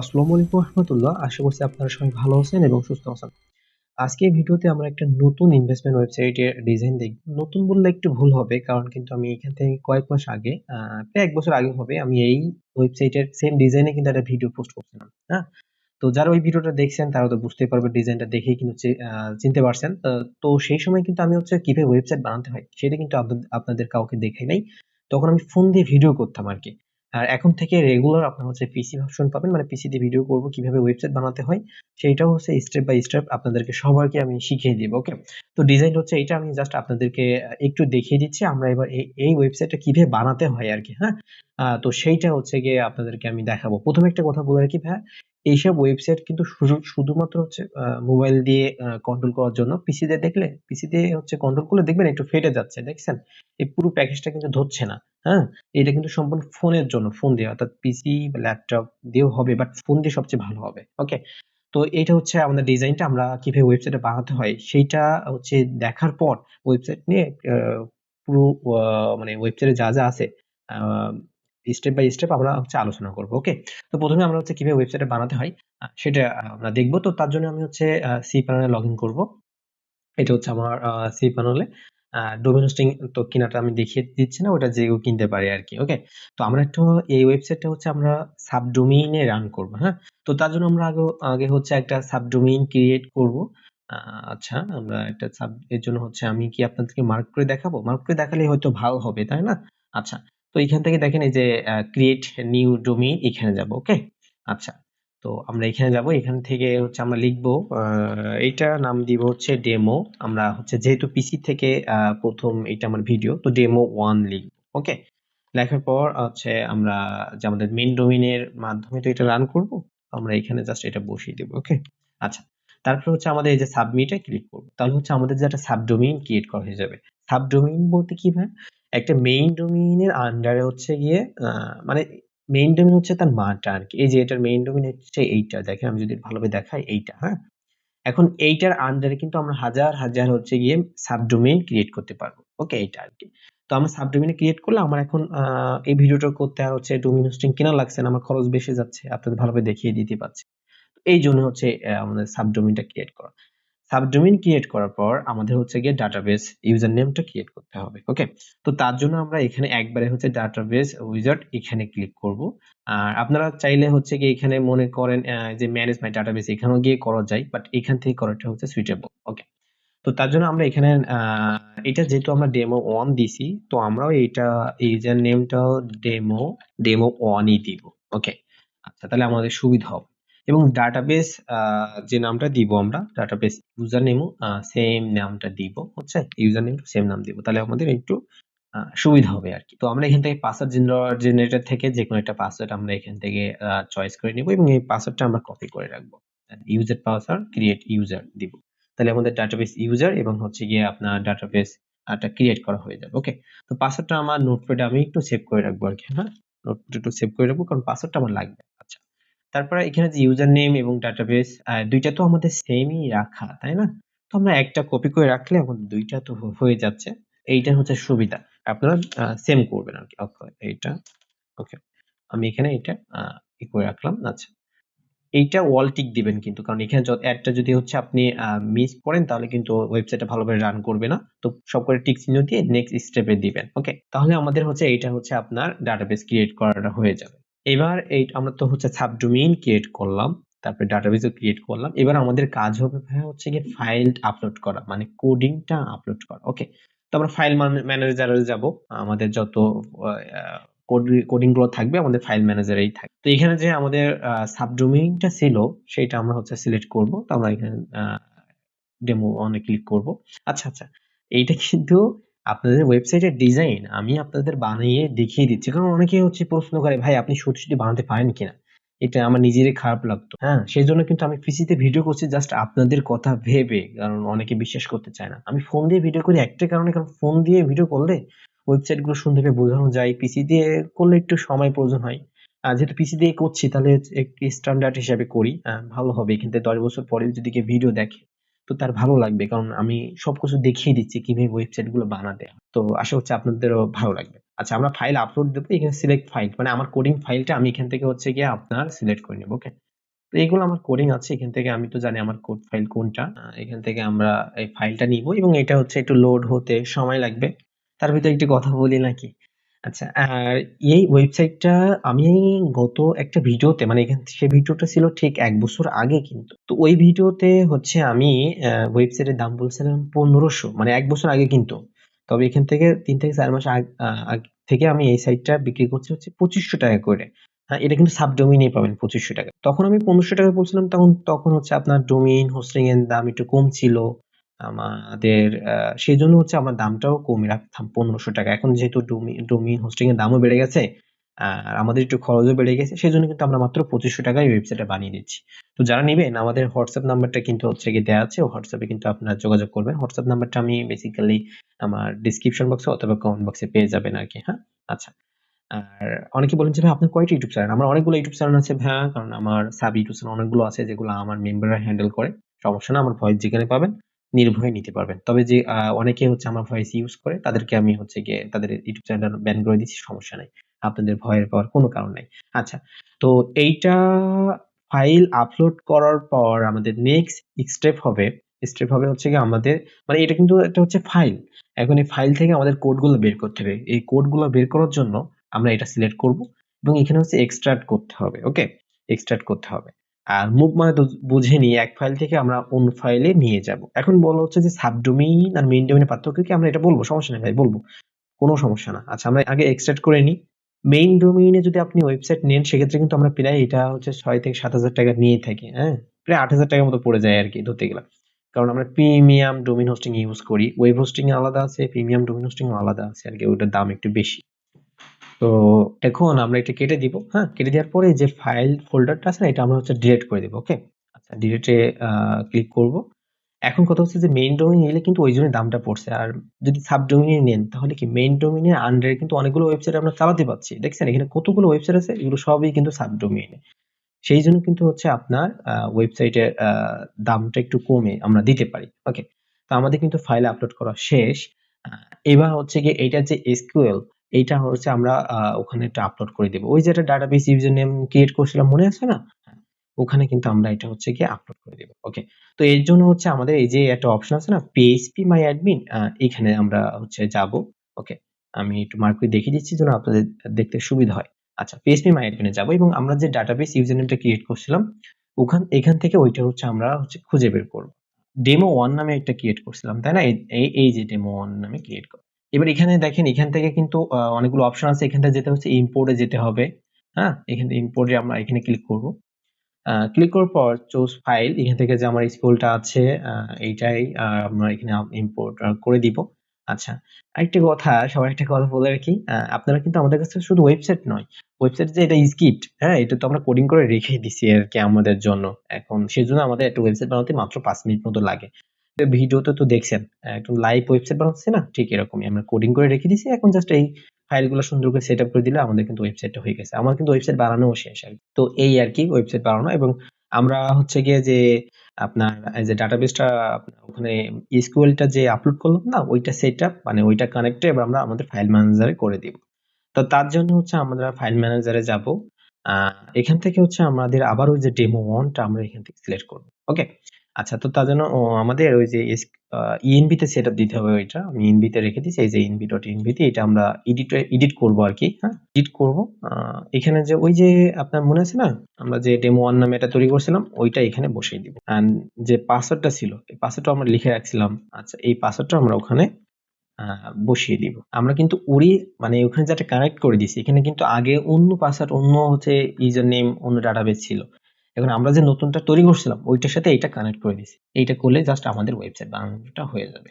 আসসালামু আলাইকুম রহমতুল্লাহ। আশা করছি আপনারা সবাই ভালো আছেন এবং সুস্থ আছেন। আজকে ভিডিওতে আমরা একটা নতুন ইনভেস্টমেন্ট ওয়েবসাইটের ডিজাইন দেখব। নতুন বললে একটু ভুল হবে, কারণ কিন্তু আমি এখান থেকে কয়েক মাস আগে প্রায় এক বছর আগে হবে, আমি এই ওয়েবসাইটের সেম ডিজাইনে কিন্তু একটা ভিডিও পোস্ট করছিলাম হ্যাঁ? তো যারা ওই ভিডিওটা দেখছেন, তারা তো বুঝতেই পারবে ডিজাইনটা দেখেই কিন্তু চিনতে পারছেন। তো সেই সময় কিন্তু আমি হচ্ছে কীভাবে ওয়েবসাইট বানাতে হয়, সেটা কিন্তু আপনাদের কাউকে দেখাই নাই। তখন আমি ফোন দিয়ে ভিডিও করতাম আর কি। আর এখন থেকে রেগুলার আপনারা হচ্ছে পিসি ভার্সন পাবেন মানে পিসি দিয়ে ভিডিও করব, কীভাবে ওয়েবসাইট বানাতে হয়, সেইটাও হচ্ছে স্টেপ বাই স্টেপ আপনাদেরকে সবাইকে আমি শিখিয়ে দিব ওকে তো ডিজাইন হচ্ছে এটা আমি জাস্ট আপনাদেরকে একটু দেখিয়ে দিচ্ছি, আমরা এবার এই ওয়েবসাইটটা কীভাবে বানাতে হয় আর কি হ্যাঁ? তো সেইটা হচ্ছে গিয়ে আপনাদেরকে আমি দেখাবো। প্রথমে একটা কথা বলে রাখি ভাই এইসব ওয়েবসাইট কিন্তু শুধু- শুধুমাত্র হচ্ছে মোবাইল দিয়ে কন্ট্রোল করার জন্য পিসি দিয়ে দেখলে পিসি দিয়ে হচ্ছে কন্ট্রোল করলে দেখবেন একটু ফেটে যাচ্ছে, দেখছেন? এই পুরো প্যাকেজটা কিন্তু ধরছে না হ্যাঁ? এটা কিন্তু সম্পূর্ণ ফোনের জন্য ফোন দিয়ে, অর্থাৎ পিসি বা ল্যাপটপ দিয়েও হবে বাট ফোন দিয়ে সবচেয়ে ভালো হবে ওকে তো এটা হচ্ছে আমাদের ডিজাইনটা আমরা কীভাবে ওয়েবসাইটে বানাতে হয়, সেইটা হচ্ছে দেখার পর ওয়েবসাইট নিয়ে পুরো মানে ওয়েবসাইটে যা যা আছে স্টেপ বাই স্টেপ আমরা হচ্ছে আলোচনা করব ওকে তো প্রথমে আমরা হচ্ছে কীভাবে ওয়েবসাইটে বানাতে হয় সেটা আমরা দেখব। তো তার জন্য আমি হচ্ছে সি প্যানেলে লগ ইন করব। এটা হচ্ছে আমার সি প্যানেলে ডোমেন হোস্টিং তো কিনাটা আমি দেখিয়ে দিচ্ছি না, ওটা যে কিনতে পারে আর কি ওকে তো আমরা একটু এই ওয়েবসাইটটা হচ্ছে আমরা সাবডোমেইনে রান করব হ্যাঁ? তো তার জন্য আমরা আগে আগে হচ্ছে একটা সাবডোমেইন ক্রিয়েট করব। আচ্ছা আমরা একটা সাব এর জন্য হচ্ছে আমি কি আপনাদেরকে মার্ক করে দেখাবো? মার্ক করে দেখালে হয়তো ভালো হবে, তাই না? আচ্ছা তো এখান থেকে দেখেন এই যে ক্রিয়েট নিউ ডোমেইন এখানে যাব ওকে আচ্ছা তো আমরা এখানে যাব, এখান থেকে হচ্ছে আমরা লিখব এইটা নাম দিব হচ্ছে ডেমো আমরা হচ্ছে যেহেতু পিসি থেকে প্রথম এটা আমার ভিডিও তো ডেমো ওয়ান লিখব ওকে লেখার পর হচ্ছে আমরা যে আমাদের মেন ডোমিনের মাধ্যমে তো এটা রান করব আমরা এখানে জাস্ট এটা বসিয়ে দেবো ওকে আচ্ছা তারপর হচ্ছে আমাদের এই যে সাবমিটে ক্লিক করব, তাহলে হচ্ছে আমাদের যে একটা সাবডোমিন ক্রিয়েট করা হয়ে যাবে। সাবডোমিন বলতে কি ভাই? একটা মেইন ডোমেইনের আন্ডারে হচ্ছে গিয়ে মানে মেইন ডোমেইন হচ্ছে তার মাটা আর কি এই যে এটার মেইন ডোমেইন হচ্ছে এইটা। দেখেন আমি যদি ভালোভাবে দেখাই এইটা হ্যাঁ? এখন এইটার আন্ডারে কিন্তু আমরা হাজার হাজার হচ্ছে গিয়ে সাবডোমেইন ক্রিয়েট করতে পারব। ওকে এইটা আর কি তো আমরা সাবডোমেইন ক্রিয়েট করলে আমার এখন এই ভিডিওটা করতে আর হচ্ছে ডোমেইন হোস্টিং কেনা লাগছে না, আমার খরচ বেশি যাচ্ছে। আপনাদের ভালোভাবে দেখিয়ে দিতে পারছি। এই জন্য হচ্ছে আমাদের সাবডোমেইনটা ক্রিয়েট করা। সাবডোমেইন ক্রিয়েট করার পর আমাদের হচ্ছে গিয়ে ডাটাবেস ইউজার নেমটা ক্রিয়েট করতে হবে ওকে তো তার জন্য আমরা এখানে একবারে হচ্ছে ডাটাবেস উইজার্ড এখানে ক্লিক করব। আর আপনারা চাইলে হচ্ছে কি এখানে মনে করেন যে ম্যানেজ মাই ডাটাবেস এখানেও গিয়ে করা যায় বাট এখান থেকে করাটা হচ্ছে সুইটেবল ওকে তো তার জন্য আমরা এখানে এটা যেহেতু আমরা ডেমো ওয়ান দিছি, তো আমরাও এইটা ইউজার নেমটাও ডেমো ডেমো ওয়ানই দিব ওকে আচ্ছা তাহলে আমাদের সুবিধা হবে। এবং ডাটাবেস যে নামটা দিব আমরা ডাটাবেস ইউজার নেমও সেম নামটা দিব, হচ্ছে ইউজার নেম সেম নাম দিব। তাহলে আমাদের একটু সুবিধা হবে আর কি। তো আমরা এখান থেকে পাসওয়ার্ড জেনারেটর থেকে যে কোনো একটা পাসওয়ার্ড আমরা এখান থেকে চয়েস করে নিব এবং এই পাসওয়ার্ডটা আমরা কপি করে রাখব। ইউজার পাসওয়ার্ড ক্রিয়েট ইউজার দিব। তাহলে আমাদের ডাটাবেস ইউজার এবং হচ্ছে গিয়ে আপনার ডাটাবেস একটা ক্রিয়েট করা হয়ে যাবে ওকে তো পাসওয়ার্ডটা আমার নোটপ্যাডে আমি একটু সেভ করে রাখব আর কি হ্যাঁ? নোটপ্যাডে একটু সেভ করে রাখব কারণ পাসওয়ার্ডটা আমার লাগবে। তারপরে এখানে যে ইউজার নেম এবং ডাটাবেস দুইটা তো আমাদের সেমই রাখা, তাই না? তো আমরা একটা কপি করে রাখলে আমাদের দুইটা তো হয়ে যাচ্ছে। এইটা হচ্ছে সুবিধা। আপনারা সেম করবেন আর কি এইটা, ওকে। আমি এখানে এটা ই করে রাখলাম। আচ্ছা। এইটা ওয়াল টিক দিবেন কিন্তু। কারণ এখানে অ্যাডটা যদি হচ্ছে আপনি মিস করেন, তাহলে কিন্তু ওয়েবসাইটটা ভালোভাবে রান করবে না। তো সব করে টিক চিহ্ন দিয়ে নেক্সট স্টেপে দিবেন। ওকে? তাহলে আমাদের হচ্ছে এইটা হচ্ছে আপনার ডাটাবেস ক্রিয়েট করাটা হয়ে যাবে। এবার এই আমরা তো হচ্ছে সাবডোমেইন ক্রিয়েট করলাম, তারপরে ডাটাবেসও ক্রিয়েট করলাম। এবার আমাদের কাজ হবে হচ্ছে গিয়ে ফাইল আপলোড করা মানে কোডিংটা আপলোড করা ওকে তো আমরা ফাইল ম্যানেজারে যাব। আমাদের যত কোডিংগুলো থাকবে আমাদের ফাইল ম্যানেজারেই থাকবে। তো এখানে যে আমাদের সাবডোমেইনটা ছিল, সেটা আমরা হচ্ছে সিলেক্ট করব। তো আমরা এখানে ডেমো অনে ক্লিক করব। আচ্ছা আচ্ছা। এইটা কিন্তু আপনাদের ওয়েবসাইটের ডিজাইন আমি আপনাদের বানিয়ে দেখিয়ে দিচ্ছি। কারণ অনেকে হচ্ছে প্রশ্ন করে ভাই আপনি সত্যি বানাতে পারেন কিনা? এটা আমার নিজেরই খারাপ লাগতো। হ্যাঁ সেই জন্য কিন্তু আমি পিসিতে ভিডিও করছি জাস্ট আপনাদের কথা ভেবে কারণ অনেকে বিশ্বাস করতে চায় না। আমি ফোন দিয়ে ভিডিও করি একটা কারণে কারণ ফোন দিয়ে ভিডিও করলে ওয়েবসাইটগুলো সুন্দরভাবে বোঝানো যায়। পিসি দিয়ে করলে একটু সময় প্রয়োজন হয়। আর যেহেতু পিসি দিয়ে করছি তাহলে একটি স্ট্যান্ডার্ড হিসাবে করি। আহ, ভালো হবে। কিন্তু দশ বছর পরে যদি কেউ ভিডিও দেখে তো তার ভালো লাগবে। কারণ আমি সবকিছু দেখিয়ে দিচ্ছি কীভাবে ওয়েবসাইটগুলো বানাতে। তো আশা হচ্ছে আপনাদেরও ভালো লাগবে। আচ্ছা আমরা ফাইল আপলোড দেবো, এখানে সিলেক্ট ফাইল মানে আমার কোডিং ফাইলটা আমি এখান থেকে হচ্ছে গিয়ে আপনার সিলেক্ট করে নেব ওকে তো এগুলো আমার কোডিং আছে, এখান থেকে আমি তো জানি আমার কোড ফাইল কোনটা। এখান থেকে আমরা এই ফাইলটা নিব এবং এটা হচ্ছে একটু লোড হতে সময় লাগবে। তার ভিতরে একটি কথা বলি নাকি? আচ্ছা আর এই ওয়েবসাইটটা আমি গত একটা ভিডিওতে মানে এখান সে ভিডিওটা ছিল ঠিক এক বছর আগে কিন্তু, তো ওই ভিডিওতে হচ্ছে আমি ওয়েবসাইটের দাম বলছিলাম পনেরোশো মানে এক বছর আগে কিন্তু, তবে এখান থেকে তিন থেকে চার মাস আগ থেকে আমি এই সাইটটা বিক্রি করছি হচ্ছে পঁচিশশো টাকা করে হ্যাঁ এটা কিন্তু সাবডোমিনে পাবেন পঁচিশশো টাকা। তখন আমি পনেরোশো টাকা বলছিলাম, তখন তখন হচ্ছে আপনার ডোমিন হোস্টিং এর দাম একটু কম ছিল আমাদের সেই জন্য হচ্ছে আমার দামটাও কমে রাখতাম পনেরোশো টাকা। এখন যেহেতু ডোমিন হোস্টিং এর দামও বেড়ে গেছে, আর আমাদের একটু খরচও বেড়ে গেছে সেই জন্য কিন্তু আমরা মাত্র পঁচিশশো টাকায় ওয়েবসাইটটা বানিয়ে দিচ্ছি। তো যারা নিবেন, আমাদের হোয়াটসঅ্যাপ নাম্বারটা কিন্তু হচ্ছে গিয়ে দেওয়া আছে হোয়াটসঅ্যাপে কিন্তু আপনারা যোগাযোগ করবেন। হোয়াটসঅ্যাপ নাম্বারটা আমি বেসিক্যালি আমার ডিসক্রিপশন বক্সে অথবা কমেন্ট বক্সে পেয়ে যাবেন আর কি হ্যাঁ? আচ্ছা আর অনেকে বলেন যে, ভাই, আপনার কয়টা ইউটিউব চ্যানেল আমার অনেকগুলো ইউটিউব চ্যানেল আছে, ভাইয়া, কারণ আমার সাব ইউটিউব চ্যানেল অনেকগুলো আছে, যেগুলো আমার মেম্বাররা হ্যান্ডেল করে। সমস্যা না, আমার ভয়েস যেখানে পাবেন। নির্ভয়ে নিতে পারবেন। তবে যে অনেকে হচ্ছে আমার ভয়েস ইউজ করে, তাদেরকে আমি হচ্ছে গিয়ে তাদের ইউটিউব চ্যানেল ব্যান করে দিচ্ছি, সমস্যা নাই। আপনাদের ভয়ের পাওয়ার কোনো কারণ নাই। আচ্ছা তো এইটা ফাইল আপলোড করার পর আমাদের নেক্সট স্টেপ হবে। স্টেপ হবে হচ্ছে কি আমাদের মানে এটা কিন্তু একটা হচ্ছে ফাইল এখন এই ফাইল থেকে আমাদের কোডগুলো বের করতে হবে। এই কোডগুলো বের করার জন্য আমরা এটা সিলেক্ট করব এবং এখানে হচ্ছে এক্সট্রাক্ট করতে হবে ওকে এক্সট্রাক্ট করতে হবে। আর মুভ মানে তো বুঝে নিয়ে এক ফাইল থেকে আমরা অন্য ফাইলে নিয়ে যাব। এখন বলা হচ্ছে যে সাবডোমেইন আর মেইন ডোমেইনের পার্থক্য কি আমরা এটা বলব, সমস্যা নেই ভাই, বলব। কোনো সমস্যা না। আচ্ছা আমরা আগে এক্সট্রাক্ট করে নিই। মেইন ডোমেইনে যদি আপনি ওয়েবসাইট নেন, সেক্ষেত্রে কিন্তু আমরা প্রায় এটা হচ্ছে ছয় থেকে সাত হাজার টাকা নিয়ে থাকি হ্যাঁ? প্রায় আট হাজার টাকার মতো পড়ে যায় আর কি, ধরতে গেলে। কারণ আমরা প্রিমিয়াম ডোমেইন হোস্টিং ইউজ করি। ওয়েব হোস্টিং আলাদা আছে প্রিমিয়াম ডোমেইন হোস্টিং আলাদা আছে আর কি, ওটার দাম একটু বেশি। তো এখন আমরা এটা কেটে দিব হ্যাঁ? কেটে দেওয়ার পরে যে ফাইল ফোল্ডারটা আছে না, এটা আমরা হচ্ছে ডিলেট করে দিব ওকে আচ্ছা ডিলিটে ক্লিক করব। এখন কথা হচ্ছে যে মেইন ডোমেইন নিলে কিন্তু ওই জন্য দামটা পড়ছে। আর যদি সাব ডোমেইনে নেন, তাহলে কি মেইন ডোমেইনের আন্ডারে কিন্তু অনেকগুলো ওয়েবসাইট আমরা চালাতে পারছি। দেখছেন, এখানে কতগুলো ওয়েবসাইট আছে, এগুলো সবই কিন্তু সাব ডোমেইনে সেই জন্য কিন্তু হচ্ছে আপনার ওয়েবসাইটের দামটা একটু কমে আমরা দিতে পারি ওকে তো আমাদের কিন্তু ফাইল আপলোড করা শেষ। এবার হচ্ছে গিয়ে এইটা যে এসকিউএল এইটা হচ্ছে আমরা ওখানে একটা আপলোড করে দেবো। ওই যে একটা ডাটাবেস ইউজার নেম ক্রিয়েট করছিলাম মনে আছে না? হ্যাঁ, ওখানে কিন্তু আমরা এটা হচ্ছে গিয়ে আপলোড করে দেবো ওকে তো এর জন্য হচ্ছে আমাদের এই যে একটা অপশন আছে না পিএইচপি মাই অ্যাডমিন এখানে আমরা হচ্ছে যাব ওকে আমি একটু মার্ক করে দেখিয়ে দিচ্ছি যেন আপনাদের দেখতে সুবিধা হয়। আচ্ছা পিএইচপি মাই অ্যাডমিনে যাব এবং আমরা যে ডাটাবেস ইউজার নেমটা ক্রিয়েট করছিলাম ওখান এখান থেকে ওইটা হচ্ছে আমরা হচ্ছে খুঁজে বের করব। ডেমো ওয়ান নামে একটা ক্রিয়েট করছিলাম তাই না? এই- এই যে ডেমো ওয়ান নামে ক্রিয়েট কর এবার এখানে দেখেন, এখান থেকে কিন্তু অনেকগুলো অপশন আছে। এখান থেকে যেতে হচ্ছে ইম্পোর্টে যেতে হবে। হ্যাঁ? এখানে ইম্পোর্টে আমরা এখানে ক্লিক করব। ক্লিক করার পর চুজ ফাইল এখান থেকে যে আমার স্কুলটা আছে এইটাই আমরা এখানে ইম্পোর্ট করে দিব। আচ্ছা আরেকটা কথা, সবাই একটা কথা বলে রাখি। আপনারা কিন্তু আমাদের কাছে শুধু ওয়েবসাইট নয়। ওয়েবসাইট যে এটা স্ক্রিপ্ট হ্যাঁ? এটা তো আমরা কোডিং করে রেখে দিছি আর কি আমাদের জন্য। এখন সেজন্য আমাদের একটা ওয়েবসাইট বানাতে মাত্র পাঁচ মিনিট মতো লাগে। ভিডিওতে তো দেখছেন, একদম লাইভ ওয়েবসাইট বানাচ্ছে না? ঠিক এরকমই, আমরা কোডিং করে রেখে দিছি, এখন জাস্ট এই ফাইলগুলো সুন্দর করে সেট আপ করে দিলে আমাদের কিন্তু ওয়েবসাইটটা হয়ে গেছে। আমার কিন্তু ওয়েবসাইট বানানো শেষ আর তো এই আর কি ওয়েবসাইট বানানো এবং আমরা হচ্ছে গিয়ে যে আপনার যে ডাটাবেসটা ওখানে এসকিউএলটা যে আপলোড করলাম না, ওইটা সেট আপ মানে ওইটা কানেক্টে এবার আমরা আমাদের ফাইল ম্যানেজারে করে দিব। তো তার জন্য হচ্ছে আমরা ফাইল ম্যানেজারে যাব। এখান থেকে হচ্ছে আমাদের আবার ওই যে ডেমো ওয়ানটা আমরা এখান থেকে সিলেক্ট করব। ওকে আচ্ছা তো তার জন্য আমাদের ওই যে ইএনবি তে সেট আপ দিতে হবে ওইটা। আমি ইএনবি তে রেখে দিয়েছি এই যে ইএনবি ডট ইএনবি তে এটা আমরা এডিট এডিট করব আর কি হ্যাঁ? এডিট করব। এখানে যে ওই যে আপনার মনে আছে না, আমরা যে ডেমো ওয়ান নামে এটা তৈরি করছিলাম, ওইটা এখানে বসিয়ে দিব। এন্ড যে পাসওয়ার্ডটা ছিল, এই পাসওয়ার্ডটা আমরা লিখে রাখছিলাম আচ্ছা এই পাসওয়ার্ডটা আমরা ওখানে বসিয়ে দিব। আমরা কিন্তু উড়ি মানে ওখানে যেটা কানেক্ট করে দিছি এখানে কিন্তু আগে অন্য পাসওয়ার্ড অন্য হচ্ছে ইউজার নেম অন্য ডাটাবেস ছিল। এখন আমরা যে নতুনটা তৈরি করছিলাম, ওইটার সাথে এইটা কানেক্ট করে দিছি এইটা করলে জাস্ট আমাদের ওয়েবসাইট বানানোটা হয়ে যাবে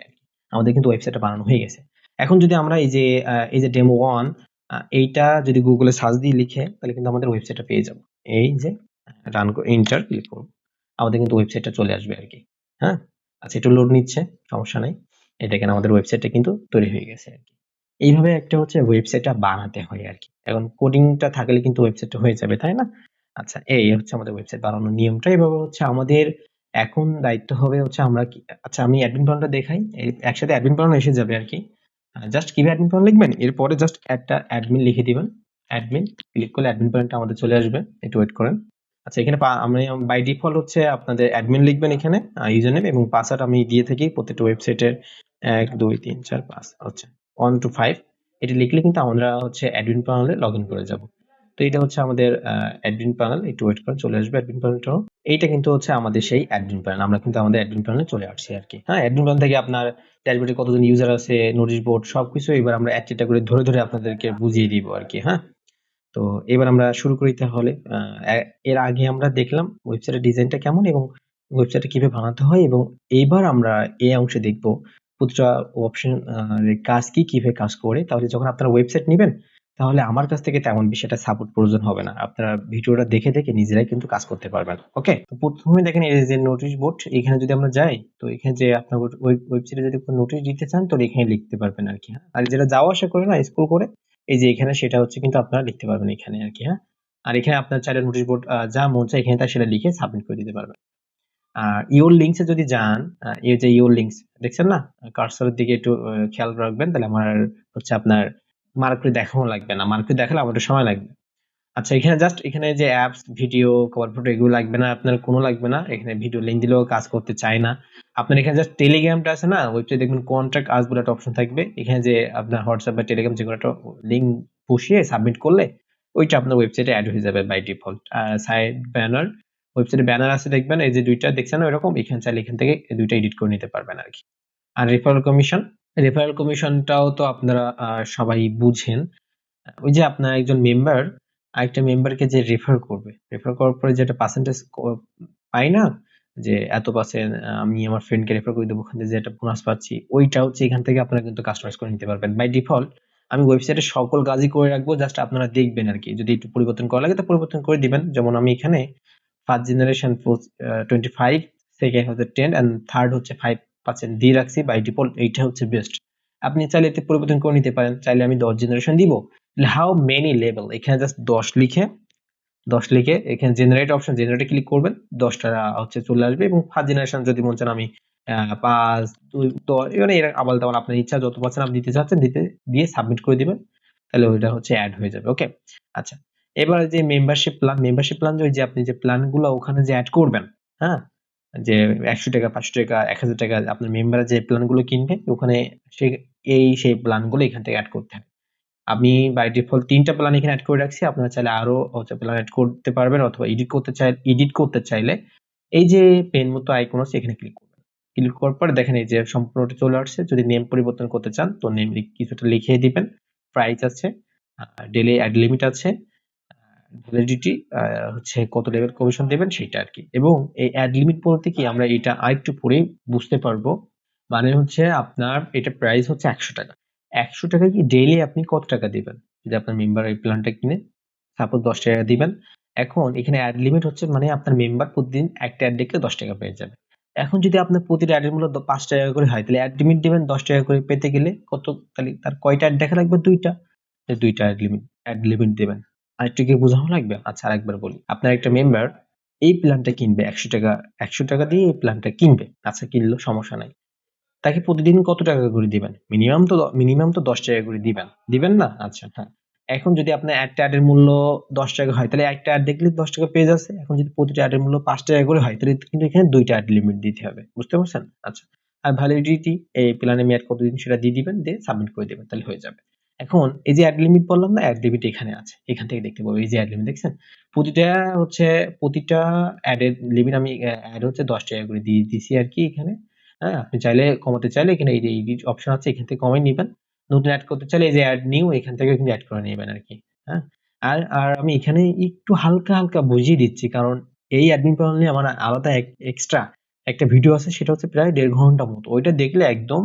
আমাদের কিন্তু ওয়েবসাইটটা বানানো হয়ে গেছে। এখন যদি আমরা এই যে এই যে ডেমো ওয়ান এইটা যদি গুগলে সার্চ দিয়ে লিখে, তাহলে কিন্তু আমাদের ওয়েবসাইটটা পেয়ে যাব। এই যে রান ইন্টার ক্লিক করব। আমাদের কিন্তু ওয়েবসাইটটা চলে আসবে আর কি। হ্যাঁ? আচ্ছা একটু লোড নিচ্ছে, সমস্যা নাই। এটা কেন আমাদের ওয়েবসাইটটা কিন্তু তৈরি হয়ে গেছে আর কি। এইভাবে একটা হচ্ছে ওয়েবসাইটটা বানাতে হয় আর কি। এখন কোডিংটা থাকলে কিন্তু ওয়েবসাইটটা হয়ে যাবে, তাই না? আচ্ছা এই হচ্ছে আমাদের ওয়েবসাইট বানানোর নিয়মটা। এভাবে হচ্ছে আমাদের এখন দায়িত্ব হবে হচ্ছে আমরা কি আচ্ছা আমি অ্যাডমিন প্যানেলটা দেখাই। একসাথে অ্যাডমিন প্যানেল এসে যাবে আর কি। জাস্ট কীভাবে অ্যাডমিন প্যানেল লিখবেন? এরপরে জাস্ট একটা অ্যাডমিন লিখে দিবেন। অ্যাডমিন ক্লিক করলে অ্যাডমিন প্যানেলটা আমাদের চলে আসবে। একটু ওয়েট করেন। আচ্ছা এখানে আমি বাই ডিফল্ট হচ্ছে আপনাদের অ্যাডমিন লিখবেন এখানে ইউজার নেম এবং পাসওয়ার্ড আমি দিয়ে থাকি প্রত্যেকটা ওয়েবসাইটের এক, দুই, তিন, চার, পাঁচ হচ্ছে ওয়ান টু ফাইভ এটি লিখলে কিন্তু আমরা হচ্ছে অ্যাডমিন প্যানেলে লগ ইন করে যাব। তো এটা হচ্ছে আমাদের অ্যাডমিন প্যানেল একটু ওয়েট করে চলে আসবে অ্যাডমিন প্যানেলটাও এইটা কিন্তু হচ্ছে আমাদের সেই অ্যাডমিন প্যানেল আমরা কিন্তু আমাদের অ্যাডমিন প্যানেলে চলে আসছি আর কি। হ্যাঁ অ্যাডমিন প্যানেল থেকে আপনার ড্যাশবোর্ডে কতজন ইউজার আছে নোটিশ বোর্ড সবকিছু এবার আমরা একটা করে ধরে ধরে আপনাদেরকে বুঝিয়ে দিব আর কি হ্যাঁ। তো এবার আমরা শুরু করি তাহলে এর আগে আমরা দেখলাম ওয়েবসাইটের ডিজাইনটা কেমন এবং ওয়েবসাইটটা কীভাবে বানাতে হয় এবং এইবার আমরা এই অংশে দেখব প্রতিটা অপশন কাজ কি, কীভাবে কাজ করে। তাহলে যখন আপনারা ওয়েবসাইট নেবেন তাহলে আমার কাছ থেকে তেমন একটা সাপোর্ট প্রয়োজন হবে না। আপনারা ভিডিওটা দেখে দেখে নিজেরাই কিন্তু কাজ করতে পারবেন ওকে তো প্রথমে দেখেন এই যে নোটিশ বোর্ড এখানে যদি আমরা যাই, তো এখানে যে আপনার ওয়েবসাইটে যদি কোনো নোটিশ দিতে চান, তো এখানে লিখতে পারবেন আর কি হ্যাঁ? আর যেটা যাওয়া আসা করে না স্কুল করে, এই যে এখানে সেটা হচ্ছে কিন্তু আপনারা লিখতে পারবেন এখানে আর কি হ্যাঁ? আর এখানে আপনার চাইলে নোটিশ বোর্ড যা মন চায় এখানে তার সেটা লিখে সাবমিট করে দিতে পারবেন। আর ইওর লিঙ্কসে যদি যান এই যে ইওর লিঙ্কস দেখছেন না? কার্সরের দিকে একটু খেয়াল রাখবেন, তাহলে আমার হচ্ছে আপনার মার্ক করে দেখানো লাগবে না। মার্ক করে দেখালে আমার সময় লাগবে। আচ্ছা এখানে জাস্ট এখানে যে অ্যাপস ভিডিও কভার ফটো এগুলো লাগবে না, আপনার কোনো লাগবে না। এখানে ভিডিও লিঙ্ক দিলেও কাজ করতে চায় না। আপনার এখানে জাস্ট টেলিগ্রামটা আছে না? ওয়েবসাইট দেখবেন কন্ট্যাক্ট আস বলে একটা অপশন থাকবে। এখানে যে আপনার হোয়াটসঅ্যাপ বা টেলিগ্রাম যে কোনো একটা লিঙ্ক বসিয়ে সাবমিট করলে ওইটা আপনার ওয়েবসাইটে অ্যাড হয়ে যাবে বাই ডিফল্ট সাইড ব্যানার ওয়েবসাইটে ব্যানার আছে দেখবেন, এই যে দুইটা, দেখছেন এরকম এখানে চাইলে এখান থেকে দুইটা এডিট করে নিতে পারবেন আর কি আর রেফারেল কমিশন রেফারেল কমিশনটাও তো আপনারা সবাই বুঝেন। ওই যে আপনার একজন মেম্বার আরেকটা মেম্বারকে যে রেফার করবে রেফার করার পরে যেটা পার্সেন্টেজ পাই না, যে এত পার্সেন্ট আমি আমার ফ্রেন্ডকে রেফার করে দেবো, ওখান থেকে যে একটা বোনাস পাচ্ছি ওইটা হচ্ছে এখান থেকে আপনারা কিন্তু কাস্টমাইজ করে নিতে পারবেন। বাই ডিফল্ট আমি ওয়েবসাইটে সকল কাজই করে রাখব জাস্ট আপনারা দেখবেন আর কি। যদি একটু পরিবর্তন করা লাগে, তো পরিবর্তন করে দিবেন। যেমন আমি এখানে first generation twenty five second হচ্ছে টেন অ্যান্ড থার্ড হচ্ছে ফাইভ পার্সেন্ট দিয়ে রাখছি বাই ডিফল্ট এইটা হচ্ছে বেস্ট আপনি চাইলে এতে পরিবর্তন করে নিতে পারেন, চাইলে আমি দশ জেনারেশন দিব। হাউ মেনি লেভেল এখানে জাস্ট দশ লিখে দশ লিখে এখানে জেনারেট অপশন জেনারেটে ক্লিক করবেন, দশটা হচ্ছে চলে আসবে এবং ফার্স্ট জেনারেশন যদি মন চান আমি পাঁচ, দুই, দশ, এখানে এরা আবাল তাবাল আপনার ইচ্ছা, যত পার্সেন্ট আপনি দিতে চাচ্ছেন, দিতে, দিয়ে সাবমিট করে দিবেন। তাহলে ওইটা হচ্ছে অ্যাড হয়ে যাবে ওকে আচ্ছা এবার যে মেম্বারশিপ প্ল্যান মেম্বারশিপ প্ল্যান যে আপনি যে প্ল্যানগুলো ওখানে যে অ্যাড করবেন হ্যাঁ? যে একশো টাকা, পাঁচশো টাকা, এক হাজার টাকা আপনার মেম্বার যে প্ল্যানগুলো কিনবে, ওখানে সে এই সেই প্ল্যানগুলো এখান থেকে অ্যাড করতে হবে। আমি বাই ডিফল্ট তিনটা প্ল্যান এখানে অ্যাড করে রাখছি। আপনারা চাইলে আরও হচ্ছে প্ল্যান অ্যাড করতে পারবেন অথবা এডিট করতে চাই এডিট করতে চাইলে এই যে পেন মতো আইকন আছে, এখানে ক্লিক করবেন। ক্লিক করার পর দেখেন এই যে সম্পূর্ণটা চলে আসছে। যদি নেম পরিবর্তন করতে চান, তো নেম কিছুটা লিখিয়ে দিবেন। প্রাইস আছে ডেলি অ্যাড লিমিট আছে। ভ্যালিডিটি হচ্ছে কত লেভেল কমিশন দেবেন সেটা আর কি এবং এই অ্যাড লিমিট বলতে কি আমরা এটা আরেকটু পরে বুঝতে পারব। মানে হচ্ছে আপনার এটা প্রাইস হচ্ছে একশো টাকা। একশো টাকা কি ডেইলি আপনি কত টাকা দিবেন? যদি আপনার মেম্বার এই প্ল্যানটা কিনে সাপোজ দশ টাকা দিবেন। এখন এখানে অ্যাড লিমিট হচ্ছে মানে আপনার মেম্বার প্রতিদিন একটা অ্যাড দেখলে দশ টাকা পেয়ে যাবে। এখন যদি আপনার প্রতিটা অ্যাডের মূল্য পাঁচ টাকা করে হয়, তাহলে অ্যাড লিমিট দিবেন দশ টাকা করে পেতে গেলে কত? তাহলে তার কয়টা অ্যাড দেখা লাগবে? দুইটা। দুইটা অ্যাড লিমিট অ্যাড লিমিট দেবেন। আরেকটু কি বোঝানো লাগবে? আচ্ছা আরেকবার বলি। আপনার একটা মেম্বার এই প্ল্যানটা কিনবে, একশো টাকা একশো টাকা দিয়ে এই প্ল্যানটা কিনবে। আচ্ছা কিনলো, সমস্যা নাই। তাকে প্রতিদিন কত টাকা করে দিবেন? মিনিমাম তো মিনিমাম তো দশ টাকা করে দিবেন। দিবেন না? আচ্ছা হ্যাঁ। এখন যদি আপনার একটা অ্যাডের মূল্য দশ টাকা হয়, তাহলে একটা অ্যাড দেখলে দশ টাকা পেয়ে যাচ্ছে। এখন যদি প্রতিটা অ্যাডের মূল্য পাঁচ টাকা করে হয়, তাহলে কিন্তু এখানে দুইটা অ্যাড লিমিট দিতে হবে। বুঝতে পারছেন? আচ্ছা। আর ভ্যালিডিটি এই প্ল্যানে মেয়াদ কতদিন সেটা দিয়ে দিবেন, দিয়ে সাবমিট করে দিবেন, তাহলে হয়ে যাবে। এখন এই যে অ্যাড লিমিট বললাম না অ্যাড লিমিট এখানে আছে, এখান থেকে দেখতে পাবো, এই যে অ্যাড লিমিট দেখছেন? প্রতিটা হচ্ছে, প্রতিটা অ্যাডের লিমিট আমি অ্যাড হচ্ছে দশ টাকা করে দিয়ে দিছি আর কি এখানে। হ্যাঁ আপনি চাইলে কমাতে চাইলে এখানে এই যে অপশন আছে, এখান থেকে কমাই নিবেন। নতুন অ্যাড করতে চাইলে এই যে অ্যাড নিউ এখান থেকে কিন্তু অ্যাড করে নেবেন আর কি হ্যাঁ? আর আর আমি এখানে একটু হালকা হালকা বুঝিয়ে দিচ্ছি, কারণ এই অ্যাডমিন প্যানেল নিয়ে আমার আলাদা এক্সট্রা একটা ভিডিও আছে, সেটা হচ্ছে প্রায় দেড় ঘণ্টা মতো। ওইটা দেখলে একদম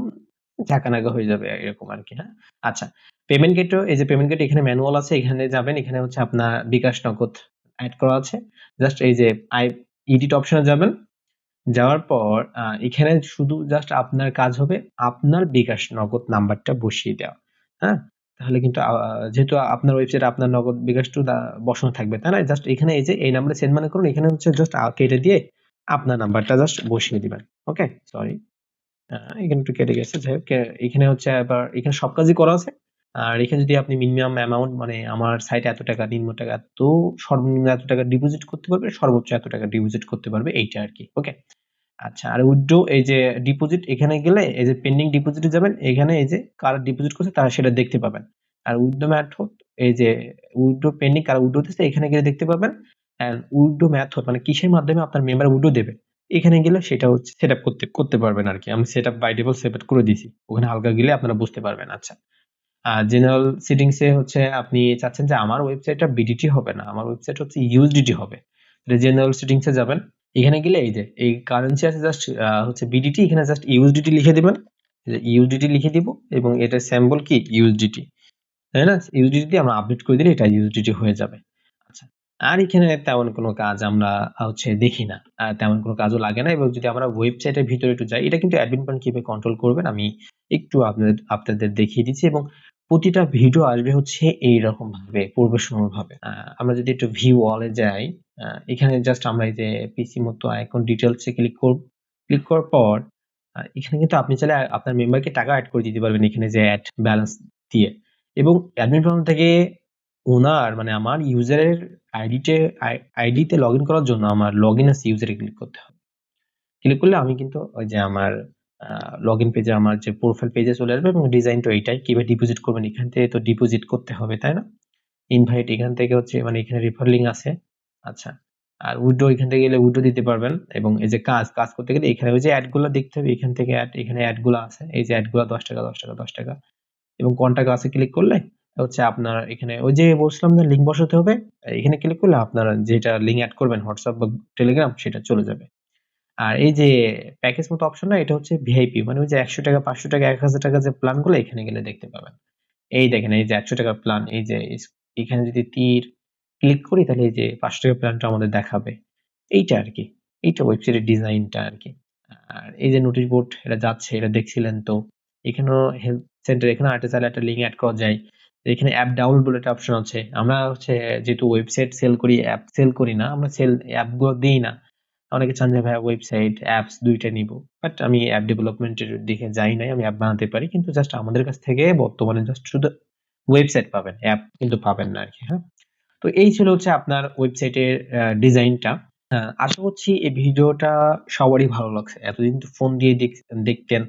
ঝাঁকানাগা হয়ে যাবে এরকম আর কি হ্যাঁ? আচ্ছা পেমেন্ট গেটও এই যে পেমেন্ট গেট এখানে ম্যানুয়াল আছে, এখানে যাবেন, এখানে হচ্ছে আপনার বিকাশ নগদ অ্যাড করা আছে। জাস্ট এই যে আই এডিট অপশনে যাবেন, যাওয়ার পর এখানে শুধু জাস্ট আপনার কাজ হবে আপনার বিকাশ নগদ নাম্বারটা বসিয়ে দেওয়া হ্যাঁ? তাহলে কিন্তু যেহেতু আপনার ওয়েবসাইটে আপনার নগদ বিকাশটা বসানো থাকবে, তাই না? জাস্ট এখানে এই যে, এই নাম্বারে সেন্ড মানে করুন, এখানে হচ্ছে জাস্ট কেটে দিয়ে আপনার নাম্বারটা জাস্ট বসিয়ে দিবেন ওকে সরি এখানে একটু কেটে গেছে যাই হোক এখানে হচ্ছে আবার, এখানে সব কাজই করা আছে। আর এখানে যদি আপনি মিনিমাম অ্যামাউন্ট মানে আমার সাইটে এত টাকা নিম্ন টাকা তো সর্বনিম্ন এত টাকা ডিপোজিট করতে পারবে, সর্বোচ্চ এত টাকা ডিপোজিট করতে পারবে, এইটা আর কি ওকে আচ্ছা আর উইথড্র এই যে ডিপোজিট এখানে গেলে এই যে পেন্ডিং ডিপোজিটে যাবেন, এখানে এই যে কারা ডিপোজিট করছে, তারা সেটা দেখতে পাবেন। আর উইথড্র মেথড এই যে উইথড্র পেন্ডিং কারা উইথড্র দিচ্ছে, এখানে গেলে দেখতে পাবেন। এন্ড উইথড্র মেথড মানে কিসের মাধ্যমে আপনার মেম্বার উইথড্র দেবে? এখানে গেলে সেটা হচ্ছে সেটআপ করতে করতে পারবেন আর কি আমি সেটআপ বাই ডিফল্ট সেট করে দিয়েছি। ওখানে হালকা গেলে আপনারা বুঝতে পারবেন আচ্ছা। আর জেনারেল সেটিংসে হচ্ছে আপনি চাচ্ছেন যে আমার ওয়েবসাইটটা বিডিটি হবে না, আমার ওয়েবসাইট হচ্ছে ইউএসডিটি হবে। জেনারেল সেটিংসে যাবেন। এখানে গেলে এই যে, এই কারেন্সি আছে জাস্ট হচ্ছে বিডিটি এখানে জাস্ট ইউএসডিটি লিখে দিবেন। ইউএসডিটি লিখে দিব এবং এটা স্যাম্বল কি? ইউএসডিটি তাই না? ইউএসডিটি আমরা আপডেট করে দিলে এটা ইউএসডিটি হয়ে যাবে। আর এখানে তেমন কোনো কাজ আমরা হচ্ছে দেখি না। তেমন কোনো কাজও লাগে না এবং যদি আমরা ওয়েবসাইটের ভিতরে একটু যাই, এটা কিন্তু অ্যাডমিন পয়েন্ট কীভাবে কন্ট্রোল করবেন, আমি একটু আপনাদের আপনাদের দেখিয়ে দিচ্ছি এবং প্রতিটা ভিডিও আসবে হচ্ছে এইরকম ভাবে প্রফেশনাল ভাবে। আমরা যদি একটু ভিউ ওয়ালে যাই এখানে জাস্ট আমরা এই যে পিসি মতো আইকন ডিটেলসে ক্লিক করব ক্লিক করার পর এখানে কিন্তু আপনি চাইলে আপনার মেম্বারকে টাকা অ্যাড করে দিতে পারবেন এখানে যে অ্যাড ব্যালেন্স দিয়ে। এবং অ্যাডমিন প্যানেল থেকে ওনার মানে আমার ইউজারের আইডিতে আইডিতে লগ ইন করার জন্য আমার লগ ইন আছে ইউজারে ক্লিক করতে হবে। ক্লিক করলে আমি কিন্তু ওই যে আমার লগ ইন পেজে আমার যে প্রোফাইল পেজে চলে আসবে এবং ডিজাইন তো এইটাই কীভাবে ডিপোজিট করবেন এখান থেকে তো ডিপোজিট করতে হবে, তাই না? ইনভাইট এখান থেকে হচ্ছে মানে এখানে রেফার লিঙ্ক আছে। আচ্ছা আর উইডো এখান থেকে গেলে উইডো দিতে পারবেন এবং এই যে কাজ কাজ করতে গেলে এখানে ওই যে অ্যাডগুলো দেখতে হবে, এখান থেকে অ্যাড এখানে অ্যাডগুলো আছে, এই যে অ্যাডগুলো দশ টাকা দশ টাকা দশ টাকা। এবং কন্টাক্ট আছে ক্লিক করলে হচ্ছে আপনার এখানে ওই যে বলছিলাম না লিঙ্ক বসাতে হবে, এখানে ক্লিক করলে আপনার যেটা লিঙ্ক অ্যাড করবেন হোয়াটসঅ্যাপ বা টেলিগ্রাম সেটা চলে যাবে। আর এই যে প্যাকেজ মতো অপশন না এটা হচ্ছে ভিআইপি মানে ওই যে একশো টাকা, পাঁচশো টাকা, এক হাজার টাকা যে প্ল্যানগুলো, এখানে গেলে দেখতে পাবেন। এই দেখেন, এই যে একশো টাকার প্ল্যান এই যে এখানে যদি তীর ক্লিক করি, তাহলে এই যে পাঁচশো টাকার প্ল্যানটা আমাদের দেখাবে। এইটা আর কি এইটা ওয়েবসাইটের ডিজাইনটা আর কি আর এই যে নোটিশ বোর্ড এটা যাচ্ছে, এটা দেখছিলেন তো, এখানেও হেলথ সেন্টার এখানে আর্টে চাইলে একটা লিঙ্ক অ্যাড করা যায়। এখানে অ্যাপ ডাউনলোড বলে একটা অপশন আছে। আমরা হচ্ছে যেহেতু ওয়েবসাইট সেল করি অ্যাপ সেল করি না, আমরা সেল অ্যাপগুলো দিই না। অনেকে চান যে ভাই ওয়েবসাইট অ্যাপস দুইটা নিব। বাট আমি অ্যাপ ডেভেলপমেন্টের দিকে যাই নাই, আমি অ্যাপ বানাতে পারি। কিন্তু জাস্ট আমাদের কাছ থেকে বর্তমানে জাস্ট শুধু ওয়েবসাইট পাবেন অ্যাপ কিন্তু পাবেন না আর কি হ্যাঁ? তো এই ছিল হচ্ছে আপনার ওয়েবসাইটের ডিজাইনটা আশা করছি এই ভিডিওটা সবারই ভালো লাগছে। এতদিন তো ফোন দিয়ে দেখ- দেখতেন।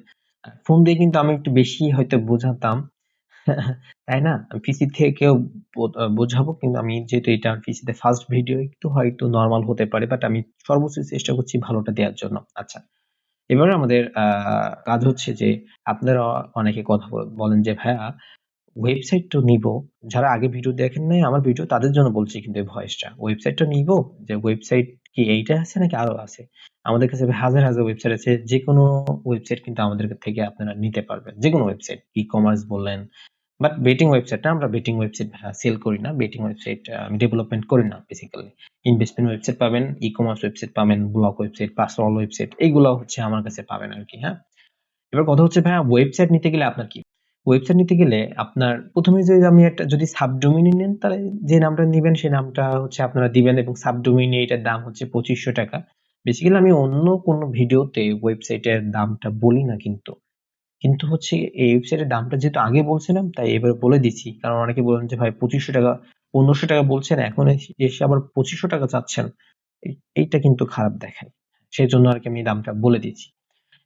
ফোন দিয়ে কিন্তু আমি একটু বেশি হয়তো বোঝাতাম। তাই না? পিসি থেকেও বো- বোঝাবো, কিন্তু আমি যেহেতু এটা পিসিতে ফার্স্ট ভিডিও একটু হয়তো নর্মাল হতে পারে বাট আমি সর্বোচ্চ চেষ্টা করছি ভালোটা দেওয়ার জন্য। আচ্ছা এবারে আমাদের কাজ হচ্ছে যে আপনারা অনেকে কথা বলেন যে, ভাইয়া ওয়েবসাইট তো নিব। যারা আগে ভিডিও দেখেন নাই, আমার ভিডিও তাদের জন্য বলছি কিন্তু এই ভয়েসটা ওয়েবসাইট তো নিব? যে ওয়েবসাইট কি এইটা আছে নাকি আরও আছে? আমাদের কাছে হাজার হাজার ওয়েবসাইট আছে। যে কোনো ওয়েবসাইট কিন্তু আমাদের থেকে আপনারা নিতে পারবেন। যে কোনো ওয়েবসাইট ই কমার্স বললেন বাট বেটিং ওয়েবসাইটটা আমরা বেটিং ওয়েবসাইট সেল করি না। বেটিং ওয়েবসাইট ডেভেলপমেন্ট করি না বেসিক্যালি ইনভেস্টমেন্ট ওয়েবসাইট পাবেন ই কমার্স ওয়েবসাইট পাবেন ব্লগ ওয়েবসাইট পার্সোনাল ওয়েবসাইট এগুলো হচ্ছে আমার কাছে পাবেন আর কি হ্যাঁ। এবার কথা হচ্ছে, ভাইয়া ওয়েবসাইট নিতে গেলে আপনার কি? ওয়েবসাইট নিতে গেলে আপনার প্রথমে যে আমি একটা, যদি সাবডোমিনে নেন, তাহলে যে নামটা নেবেন সেই নামটা হচ্ছে আপনারা দিবেন এবং সাবডোমিনে এটার দাম হচ্ছে পঁচিশশো টাকা। বেসিক্যালি আমি অন্য কোনো ভিডিওতে ওয়েবসাইটের দামটা বলি না কিন্তু। কিন্তু হচ্ছে এই ওয়েবসাইটের দামটা যেহেতু আগে বলছিলাম, তাই এবার বলে দিচ্ছি। কারণ অনেকে বলেন যে, ভাই, পঁচিশশো টাকা, পনেরোশো টাকা বলছেন, এখন এসে আবার পঁচিশশো টাকা চাচ্ছেন। এই- এইটা কিন্তু খারাপ দেখায়। সেই জন্য আর কি আমি দামটা বলে দিচ্ছি।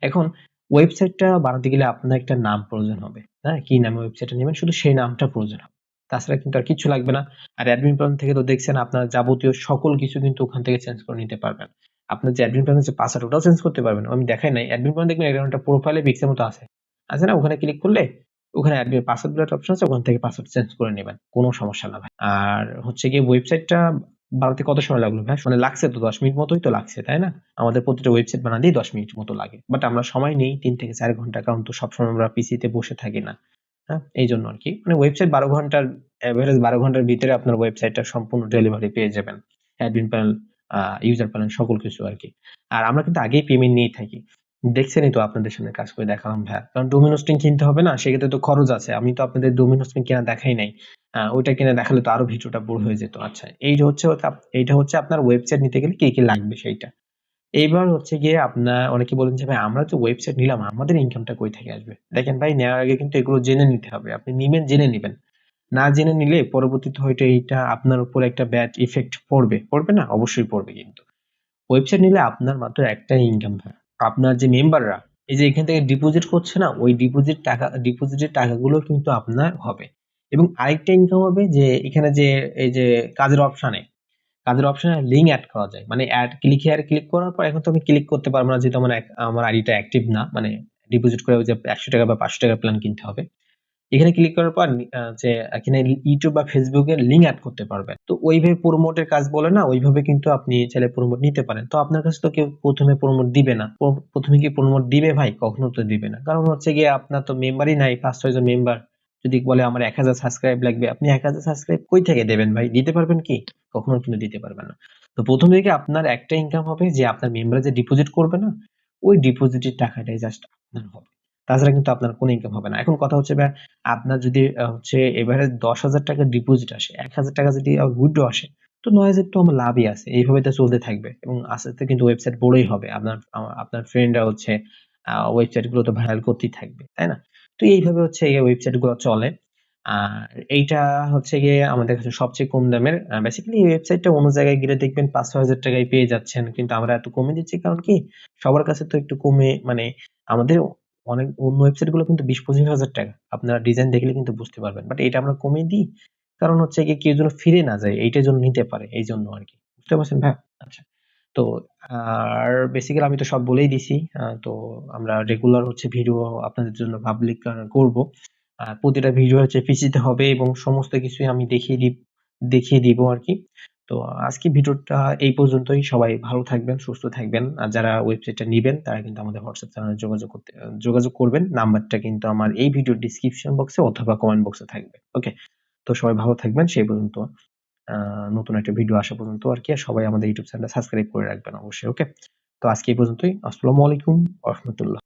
এখন ওয়েবসাইটটা বানাতে গেলে আপনার একটা নাম প্রয়োজন হবে। হ্যাঁ কি নামে ওয়েবসাইটটা নেবেন? শুধু সেই নামটা প্রয়োজন হবে। তাছাড়া কিন্তু আর কিছু লাগবে না। আর অ্যাডমিন প্ল্যান থেকে তো দেখছেন, আপনার যাবতীয় সকল কিছু কিন্তু ওখান থেকে চেঞ্জ করে নিতে পারবেন। আপনার যে অ্যাডমিন প্ল্যানের যে পাসওয়ার্ড ওটাও চেঞ্জ করতে পারবেন। আমি দেখাই নাই। অ্যাডমিন প্ল্যান দেখবেন একটা প্রোফাইলে পিক্সের মতো আছে। আছে না? ওখানে ক্লিক করলে ওখানে অ্যাডমিন পাসওয়ার্ড বলে অপশন আছে, ওখান থেকে পাসওয়ার্ড চেঞ্জ করে নেবেন। কোনো সমস্যা না ভাই। আর হচ্ছে গিয়ে ওয়েবসাইটটা বানাতে কত সময় লাগল ভাই? মানে লাগছে তো দশ মিনিট মতোই তো লাগছে, তাই না? আমাদের প্রতিটা ওয়েবসাইট বানাতেই দশ মিনিট মতো লাগে। বাট আমরা সময় নেই, তিন থেকে চার ঘণ্টা, কারণ তো সবসময় আমরা পিসিতে বসে থাকি না। হ্যাঁ? এই জন্য আর কি। মানে ওয়েবসাইট বারো ঘণ্টার অ্যাভারেজ বারো ঘণ্টার ভিতরে আপনার ওয়েবসাইটটা সম্পূর্ণ ডেলিভারি পেয়ে যাবেন। অ্যাডমিন প্যানেল ইউজার প্যানেল সকল কিছু আর কি। আর আমরা কিন্তু আগেই পেমেন্ট নিয়ে থাকি। দেখছেনই তো আপনাদের সামনে কাজ করে দেখালাম ভাইয়া কারণ ডোমিন কিনতে হবে না, সেক্ষেত্রে তো খরচ আছে। আমি তো আপনাদের ডোমিন হোস্টিং কেনা দেখাই নাই। ওইটা কিনে দেখালে তো আরও ভিডিওটা বড় হয়ে যেত। আচ্ছা এই হচ্ছে এইটা হচ্ছে আপনার ওয়েবসাইট নিতে গেলে কি কি লাগবে সেইটা? এইবার হচ্ছে গিয়ে আপনার অনেকে বলেন যে, ভাই, আমরা তো ওয়েবসাইট নিলাম, আমাদের ইনকামটা কই থেকে আসবে? দেখেন ভাই, নেওয়ার আগে কিন্তু এগুলো জেনে নিতে হবে। আপনি নিবেন, জেনে নিবেন। না জেনে নিলে পরবর্তীতে হয়তো এইটা আপনার উপর একটা ব্যাড ইফেক্ট পড়বে। পড়বে না? অবশ্যই পড়বে কিন্তু। ওয়েবসাইট নিলে আপনার মাত্র একটাই ইনকাম হয় আপনার যে মেম্বাররা এই যে এখান থেকে ডিপোজিট করছে না, ওই ডিপোজিট টাকা ডিপোজিটের টাকাগুলো কিন্তু আপনার হবে। এবং আরেকটা ইনকাম হবে যে, এখানে যে, এই যে কাজের অপশানে কাজের অপশানে লিঙ্ক অ্যাড করা যায়। মানে অ্যাড ক্লিক হেয়ার ক্লিক করার পর এখন তো আমি ক্লিক করতে পারব না, যেহেতু আমার আমার আইডিটা অ্যাক্টিভ না মানে ডিপোজিট করে ওই যে একশো টাকা বা পাঁচশো টাকার প্ল্যান কিনতে হবে। এখানে ক্লিক করার পর যে এখানে ইউটিউব বা ফেসবুকে লিঙ্ক অ্যাড করতে পারবেন। তো ওইভাবে প্রমোটের কাজ বলে না, ওইভাবে কিন্তু আপনি চাইলে প্রমোট নিতে পারেন। তো আপনার কাছে তো কেউ প্রথমে প্রমোট দিবে না। প্রথমে কি প্রমোট দিবে ভাই? কখনো তো দিবে না। কারণ হচ্ছে গিয়ে আপনার তো মেম্বারই নাই, পাঁচ ছয়জন মেম্বার যদি বলে আমার এক হাজার সাবস্ক্রাইব লাগবে, আপনি এক হাজার সাবস্ক্রাইব কই থেকে দেবেন ভাই? দিতে পারবেন কি? কখনো কিন্তু দিতে পারবেন না। তো প্রথম দিকে আপনার একটা ইনকাম হবে যে আপনার মেম্বার যে ডিপোজিট করবে না, ওই ডিপোজিটের টাকাটাই জাস্ট আপনার হবে। তাছাড়া কিন্তু আপনার কোনো ইনকাম হবে না। এখন কথা হচ্ছে আপনার যদি হচ্ছে এবারে দশ হাজার টাকা ডিপোজিট আসে, এক হাজার টাকা যদি উইথড্র আসে, তো নয় হাজার তো আমার লাভই আছে। এইভাবে তো চলতে থাকবে এবং আস্তে আস্তে কিন্তু ওয়েবসাইট বড়ই হবে। আপনার আপনার ফ্রেন্ডরা হচ্ছে ওয়েবসাইটগুলো তো ভাইরাল করতেই থাকবে, তাই না? তো এইভাবে হচ্ছে এই ওয়েবসাইটগুলো চলে। আর এইটা হচ্ছে গিয়ে আমাদের কাছে সবচেয়ে কম দামের। বেসিক্যালি এই ওয়েবসাইটটা অন্য জায়গায় গেলে দেখবেন পাঁচ, ছয় হাজার টাকায় পেয়ে যাচ্ছেন। কিন্তু আমরা এত কমে দিচ্ছি কারণ কি? সবার কাছে তো একটু কমে মানে আমাদের অনেক অন্য ওয়েবসাইটগুলো কিন্তু বিশ পঁচিশ হাজার টাকা। আপনারা ডিজাইন দেখলে কিন্তু বুঝতে পারবেন। বাট এটা আমরা কমিয়ে দিই। কারণ হচ্ছে কি, কেউ যেন ফিরে না যায় এইটার জন্য নিতে পারে, এই জন্য আর কি। বুঝতে পারছেন ভাই? আচ্ছা। তো, আর বেসিক্যালি আমি তো সব বলেই দিছি। তো আমরা রেগুলার হচ্ছে ভিডিও আপনাদের জন্য পাবলিক করব। প্রতিটা ভিডিও হচ্ছে পিসিতে হবে এবং সমস্ত কিছুই আমি দেখিয়ে দিব দেখিয়ে দিব আর কি। তো আজকে ভিডিওটা এই পর্যন্তই। সবাই ভালো থাকবেন, সুস্থ থাকবেন। আর যারা ওয়েবসাইটটা নেবেন, তারা কিন্তু আমাদের হোয়াটসঅ্যাপ চ্যানেলে যোগাযোগ করতে, যোগাযোগ করবেন। নাম্বারটা কিন্তু আমার এই ভিডিও ডিসক্রিপশন বক্সে অথবা কমেন্ট বক্সে থাকবে। ওকে তো সবাই ভালো থাকবেন। সেই পর্যন্ত নতুন একটা ভিডিও আসা পর্যন্ত আর কি। সবাই আমাদের ইউটিউব চ্যানেলটা সাবস্ক্রাইব করে রাখবেন অবশ্যই। ওকে তো আজকে এই পর্যন্তই। আসসালামু আলাইকুম রহমতুল্লাহ।